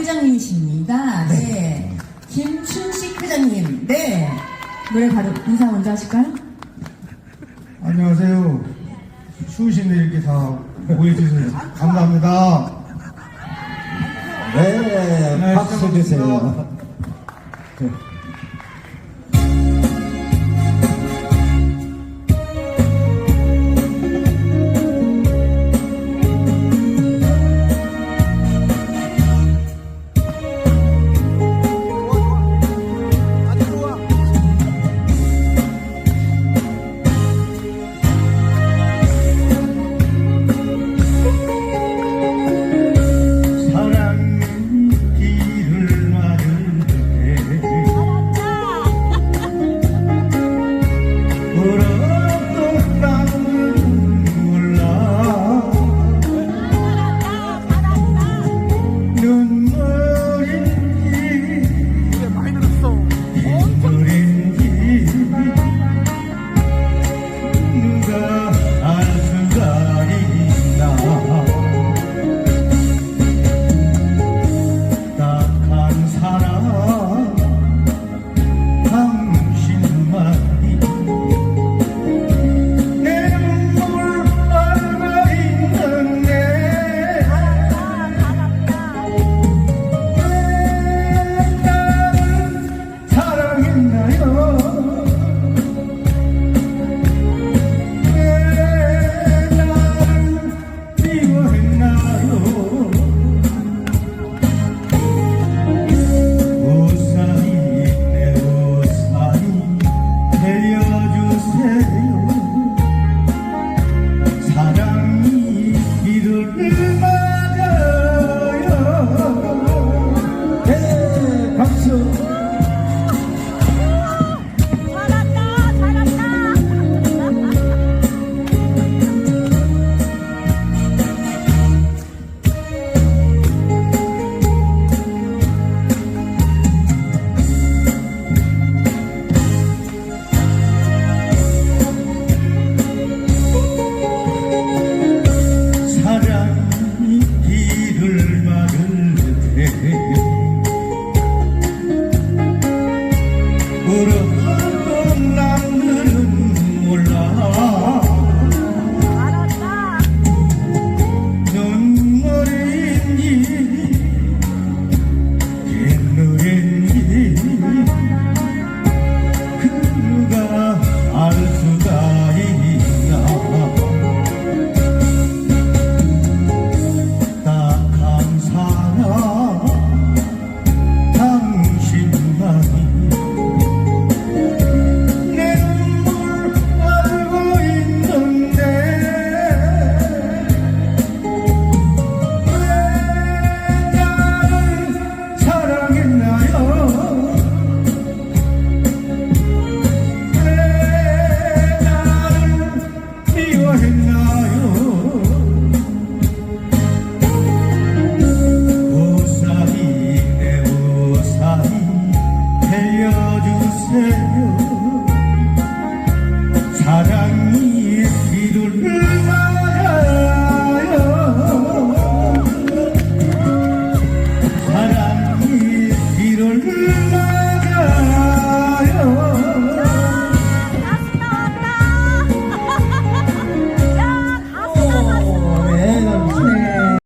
회장님이십니다. 네. 김춘식 회장님. 네. 노래 바로 인사 먼저 하실까요? 안녕하세요. 추우신데 이렇게 다 모여주셔서 감사합니다. 네, 박수 주세요. 네, Yeah.